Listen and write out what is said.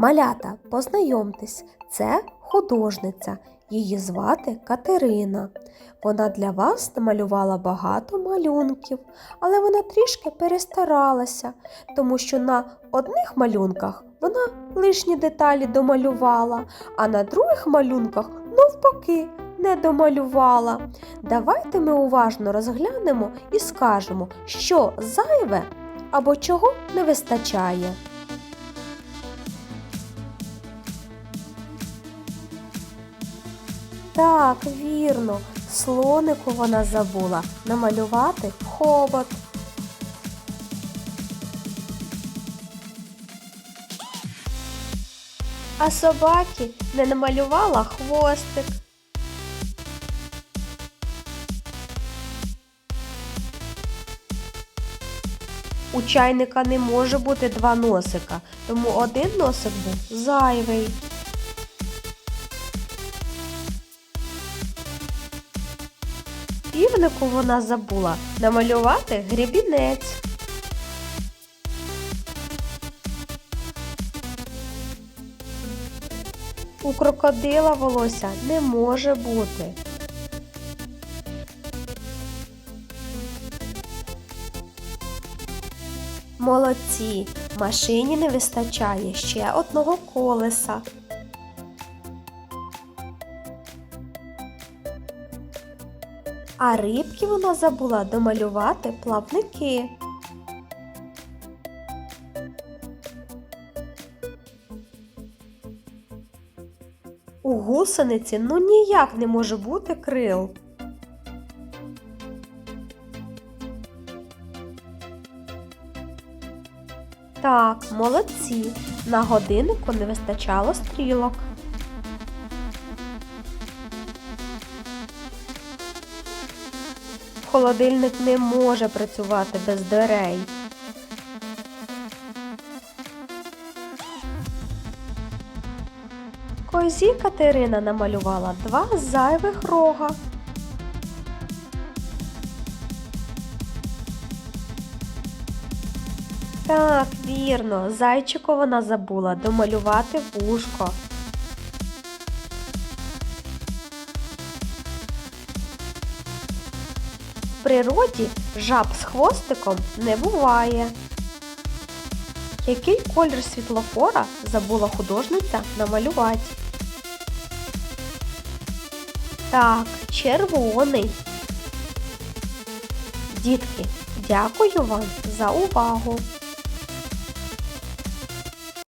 Малята, познайомтесь, це художниця. Її звати Катерина. Вона для вас намалювала багато малюнків, але вона трішки перестаралася, тому що на одних малюнках вона лишні деталі домалювала, а на других малюнках навпаки не домалювала. Давайте ми уважно розглянемо і скажемо, що зайве або чого не вистачає. Так, вірно, слонику вона забула намалювати хобот. А собаки не намалювала хвостик. У чайника не може бути два носика, тому один носик був зайвий. Півнику вона забула намалювати грібінець. У крокодила волосся не може бути. Молодці! Машині не вистачає ще одного колеса. А рибки вона забула домалювати плавники. У гусениці ну ніяк не може бути крил. Так, молодці. На годиннику не вистачало стрілок. Холодильник не може працювати без дверей. Козі Катерина намалювала два зайвих рога. Так, вірно, зайчику вона забула домалювати вушко. В природі жаб з хвостиком не буває. Який колір світлофора забула художниця намалювати? Так, червоний. Дітки, дякую вам за увагу!